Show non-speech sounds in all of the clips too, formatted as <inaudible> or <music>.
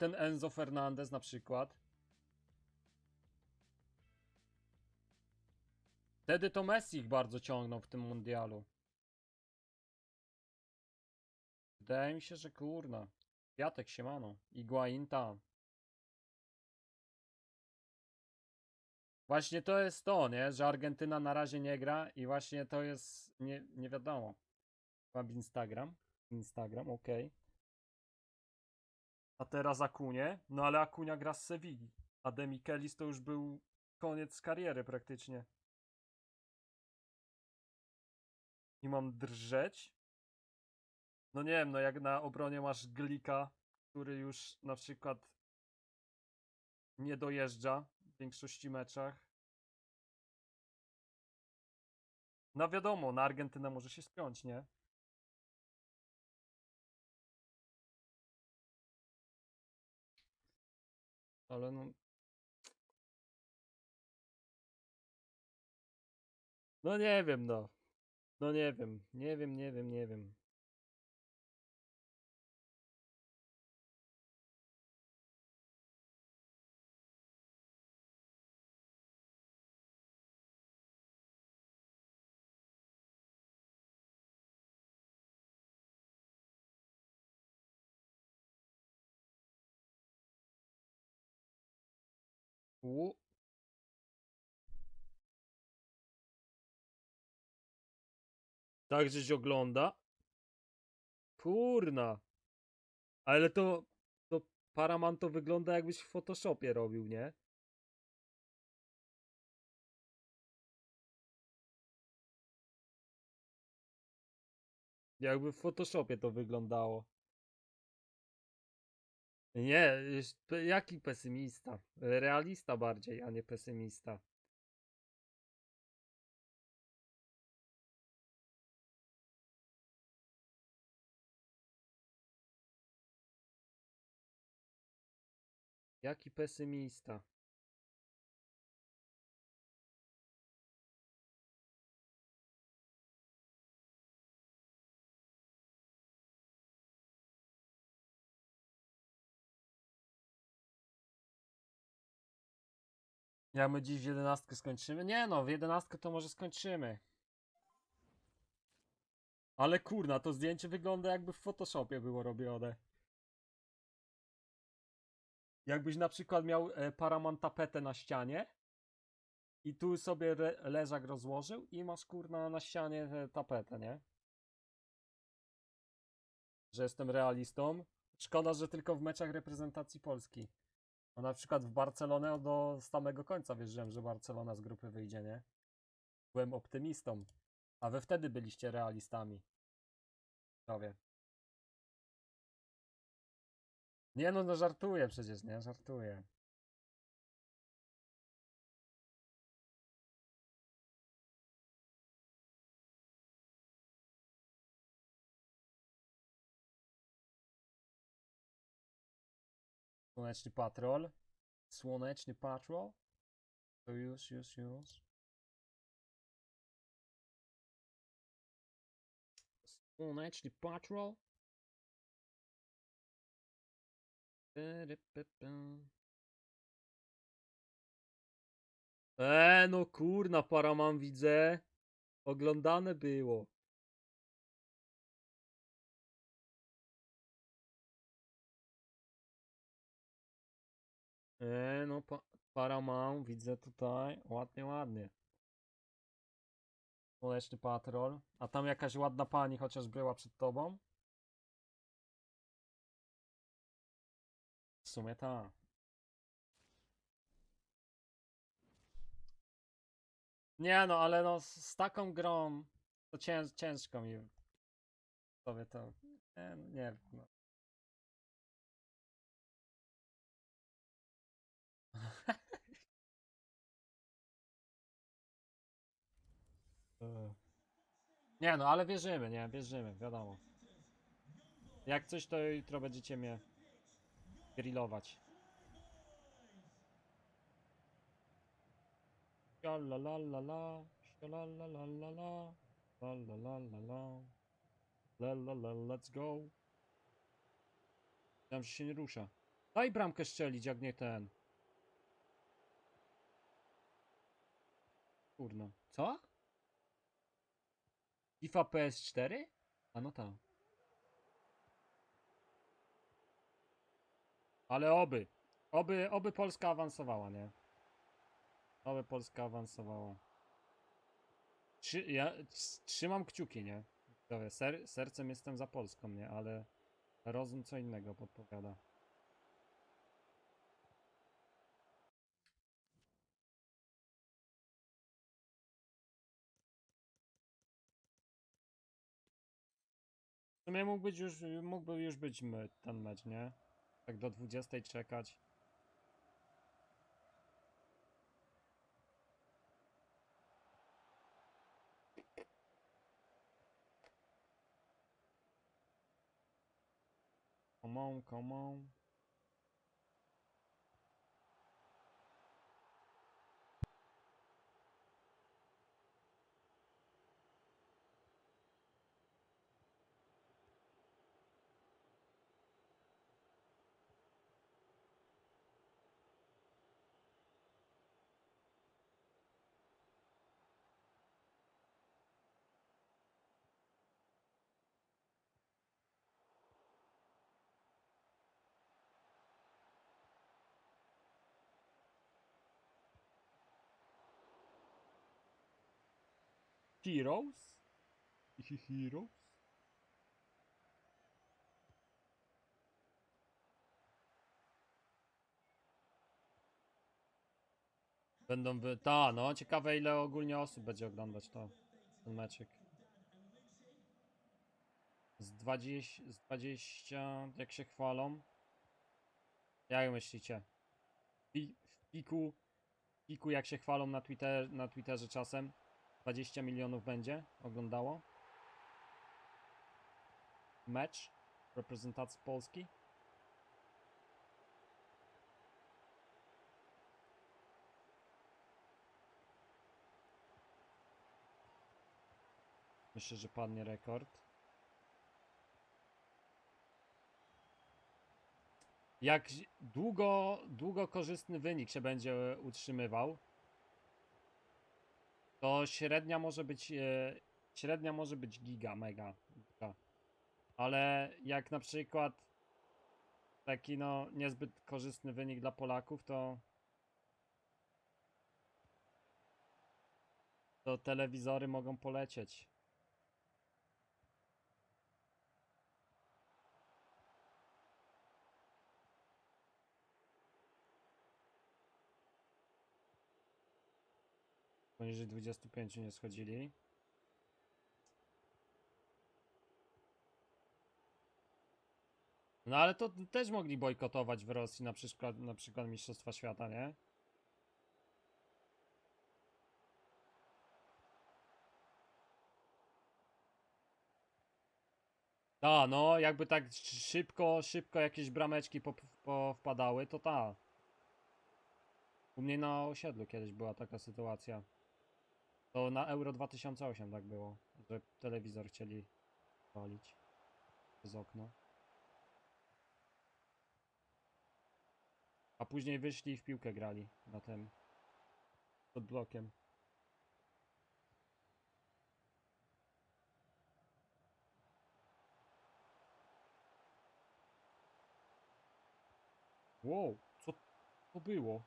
ten Enzo Fernandez na przykład. Wtedy to Messi ich bardzo ciągnął w tym mundialu. Wydaje mi się, że kurna. Piatek siemano. Iguain tam. Właśnie to jest to, nie? Że Argentyna na razie nie gra i właśnie to jest nie, nie wiadomo. Mam Instagram. Instagram, okej. A teraz Akunie. No ale Akunia gra z Sewilli. A Demikelis to już był koniec kariery praktycznie. I mam drżeć? No nie wiem, no jak na obronie masz Glika, który już na przykład nie dojeżdża w większości meczach. No wiadomo, na Argentynę może się spiąć, nie? Ale no. No nie wiem, no. No nie wiem, nie wiem, nie wiem, nie wiem. U. Tak, żeś ogląda? Kurna. Ale to, to Paramount to wygląda jakbyś w Photoshopie robił, nie? Jakby w Photoshopie to wyglądało. Nie, jaki pesymista? Realista bardziej, a nie pesymista. Jaki pesymista? Jak my dziś w 11 skończymy? Nie no, w 11 to może skończymy. Ale kurna, to zdjęcie wygląda jakby w Photoshopie było robione. Jakbyś na przykład miał e, Paramount tapetę na ścianie i tu sobie leżak rozłożył i masz kurna na ścianie e, tapetę, nie? Że jestem realistą. Szkoda, że tylko w meczach reprezentacji Polski. A na przykład w Barcelonę do samego końca wierzyłem, że Barcelona z grupy wyjdzie, nie? Byłem optymistą. A wy wtedy byliście realistami. Prawie. Nie no, no żartuję przecież, nie? Żartuję. Słoneczny patrol. Słoneczny patrol. To już, już, już. Słoneczny patrol. E, no kurna, Paraman widzę. Oglądane było. E, no pa Paramount widzę tutaj. Ładnie, ładnie. Słoneczny patrol. A tam jakaś ładna pani chociaż była przed tobą? W sumie ta. Nie no, ale no z, z taką grą to cięż, ciężko mi sobie to. Nie, nie. No. <laughs> Nie no, ale wierzymy, nie? Wierzymy, wiadomo. Jak coś, to jutro będziecie mnie grillować. La la la la la, la la la la la, la la la la la, la la la let's go. Tam się nie rusza. Daj bramkę strzelić, jak nie ten. Kurno. Co? FIFA PS4? A no tak. Ale oby. Oby, oby Polska awansowała, nie? Oby Polska awansowała. Trzy, ja trzymam kciuki, nie? Ser, sercem jestem za Polską, nie? Ale rozum co innego podpowiada. Sumie mógł być już, mógłby już być my, ten mecz, nie? Tak do 20 czekać. Come on, come on. Heroes? Heroes? Będą wy... Ta, no, ciekawe ile ogólnie osób będzie oglądać to, ten meczek. Z 20, z 20, jak się chwalą. Jak myślicie? W piku, w piku jak się chwalą na, Twitter, na Twitterze czasem, 20 milionów będzie oglądało. Mecz reprezentacji Polski. Myślę, że padnie rekord. Jak długo, długo korzystny wynik się będzie utrzymywał, to średnia może być e, średnia może być giga, mega. Ale jak na przykład taki no niezbyt korzystny wynik dla Polaków, to to telewizory mogą polecieć. Poniżej 25 nie schodzili. No ale to też mogli bojkotować w Rosji na przykład, na przykład Mistrzostwa Świata, nie? Ta, no, jakby tak sz- szybko, szybko jakieś brameczki po, po wpadały, to ta. U mnie na osiedlu kiedyś była taka sytuacja. To na Euro 2008 tak było, że telewizor chcieli walić przez okno. A później wyszli i w piłkę grali na tym pod blokiem. Wow, co to było?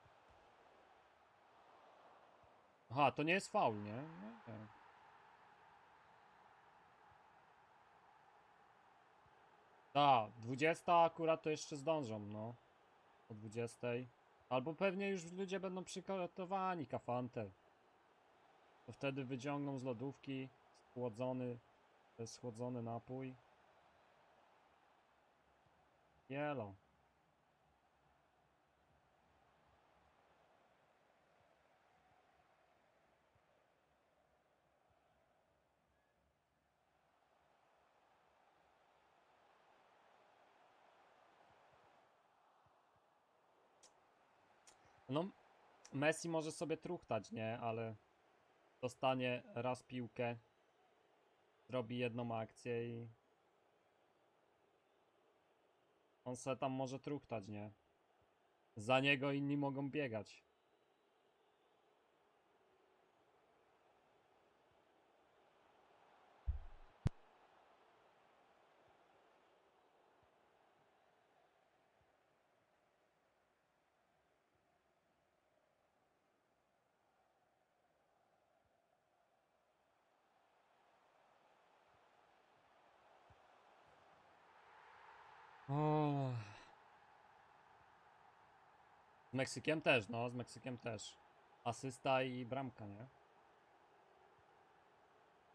Aha, to nie jest faul, nie? No, nie. Ta, 20 akurat to jeszcze zdążą, no. O 20. Albo pewnie już ludzie będą przygotowani kafante. To wtedy wyciągną z lodówki schłodzony, schłodzony napój. Jelo. No, Messi może sobie truchtać, nie? Ale dostanie raz piłkę, zrobi jedną akcję i on se tam może truchtać, nie? Za niego inni mogą biegać. Meksykiem też, no, z Meksykiem też. Asysta i bramka, nie?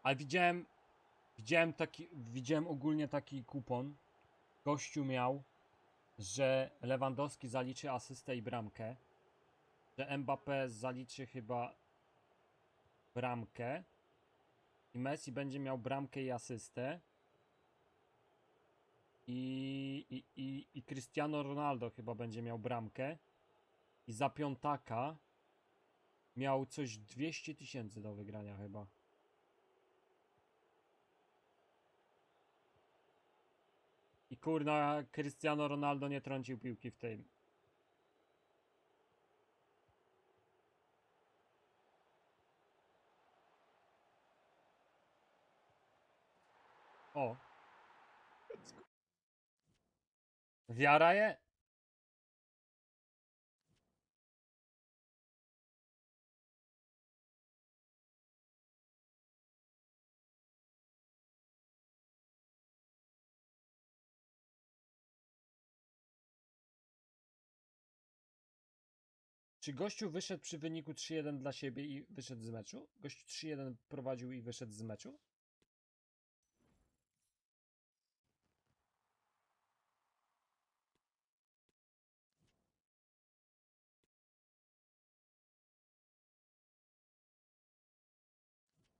Ale widziałem, widziałem taki, widziałem ogólnie taki kupon. Gościu miał, że Lewandowski zaliczy asystę i bramkę, że Mbappé zaliczy chyba bramkę i Messi będzie miał bramkę i asystę. I, i, i, I Cristiano Ronaldo chyba będzie miał bramkę. I za piątaka miał coś 200 tysięcy do wygrania chyba. I kurna, Cristiano Ronaldo nie trącił piłki w tym. O. Wiara je? Czy gościu wyszedł przy wyniku 3-1 dla siebie i wyszedł z meczu? Gościu 3-1 prowadził i wyszedł z meczu?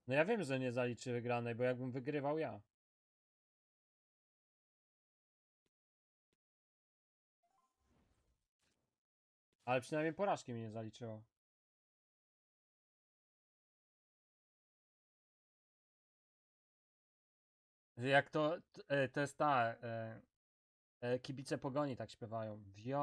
No ja wiem, że nie zaliczy wygranej, bo jakbym wygrywał ja. Ale przynajmniej porażki mi nie zaliczyło. Jak to, e, to jest ta, e, e, kibice pogoni tak śpiewają. Wio...